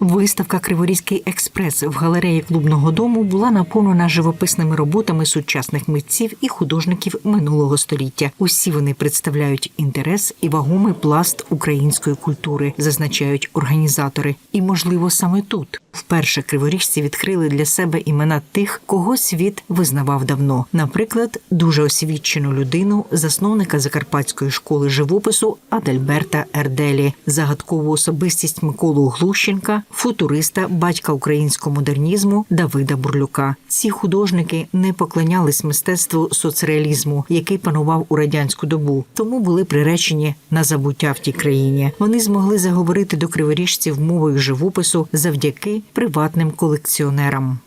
Виставка Криворізький експрес в галереї клубного дому була наповнена живописними роботами сучасних митців і художників минулого століття. Усі вони представляють інтерес і вагомий пласт української культури, зазначають організатори. І, можливо, саме тут вперше криворіжці відкрили для себе імена тих, кого світ визнавав давно. Наприклад, дуже освічену людину, засновника закарпатської школи живопису Адальберта Ерделі, загадкову особистість Миколу Глущенка, футуриста, батька українського модернізму Давида Бурлюка. Ці художники не поклонялись мистецтву соцреалізму, який панував у радянську добу, тому були приречені на забуття в тій країні. Вони змогли заговорити до криворіжців мовою живопису завдяки приватним колекціонерам.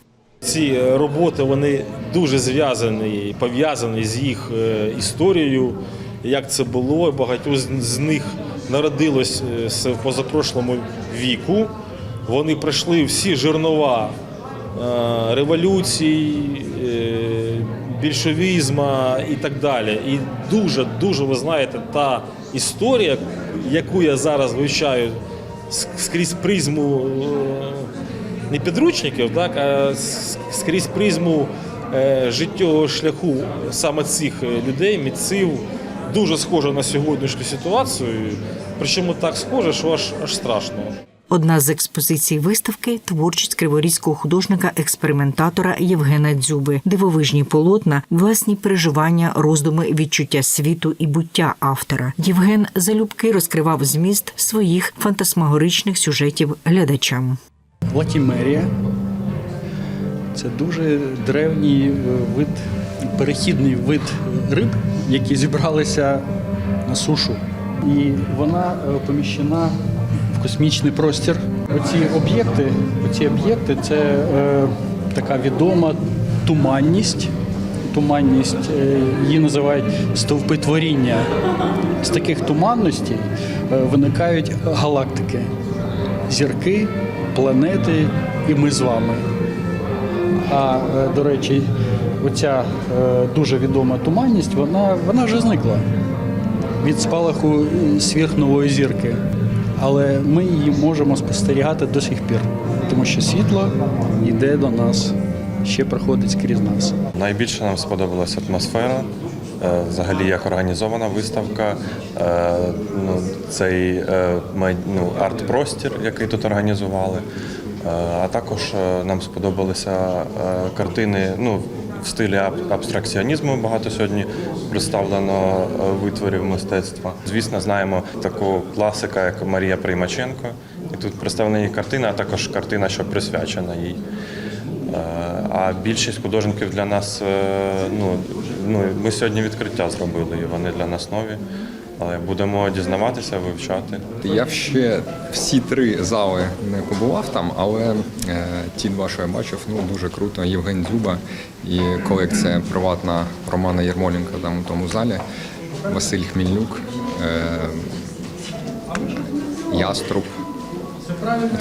Ці роботи вони дуже зв'язані, пов'язані з їх е, історією, як це було. Багато з- них народилось е, в позапрошлому віку. Вони пройшли всі жернова е, революцій, е, більшовізма і так далі. І дуже, дуже, ви знаєте, та історія, яку я зараз вивчаю скрізь призму е, не підручників, так, а скрізь призму життєвого шляху саме цих людей, митців, дуже схоже на сьогоднішню ситуацію. Причому так схоже, що аж, аж страшно. Одна з експозицій виставки творчість криворізького художника-експериментатора Євгена Дзюби, дивовижні полотна, власні переживання, роздуми, відчуття світу і буття автора. Євген залюбки розкривав зміст своїх фантасмагоричних сюжетів глядачам. Латімерія. Це дуже древній е, вид, перехідний вид риб, які зібралися на сушу. І вона е, поміщена космічний простір. Оці об'єкти, оці об'єкти це е, така відома туманність. Туманність е, її називають стовпи творіння. З таких туманностей е, виникають галактики, зірки, планети і ми з вами. А е, до речі, оця дуже відома туманність, вона, вона вже зникла від спалаху сверхнової зірки. Але ми її можемо спостерігати до сих пір, тому що світло йде до нас, ще проходить скрізь нас. Найбільше нам сподобалася атмосфера. е, Взагалі, як організована виставка, е, ну, цей е, ну, арт-простір, який тут організували. А також нам сподобалися картини ну, в стилі аб- абстракціонізму. Багато сьогодні представлено е, витворів мистецтва. Звісно, знаємо таку класика, як Марія Приймаченко. І тут представлена її картина, а також картина, що присвячена їй. Е, А більшість художників для нас, е, ну, ну, ми сьогодні відкриття зробили, і вони для нас нові. Але будемо дізнаватися, вивчати. Я ще всі три зали не побував там, але е, ті два, що я бачив, ну дуже круто. Євген Дзюба і колекція приватна Романа Єрмоленка там у тому залі. Василь Хмільнюк, е, Яструб.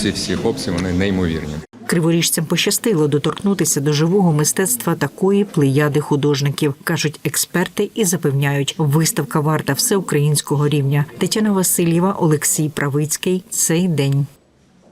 Ці всі хлопці вони неймовірні. Криворіжцям пощастило доторкнутися до живого мистецтва такої плеяди художників, кажуть експерти і запевняють, виставка варта всеукраїнського рівня. Тетяна Васильєва, Олексій Правицький. Цей день.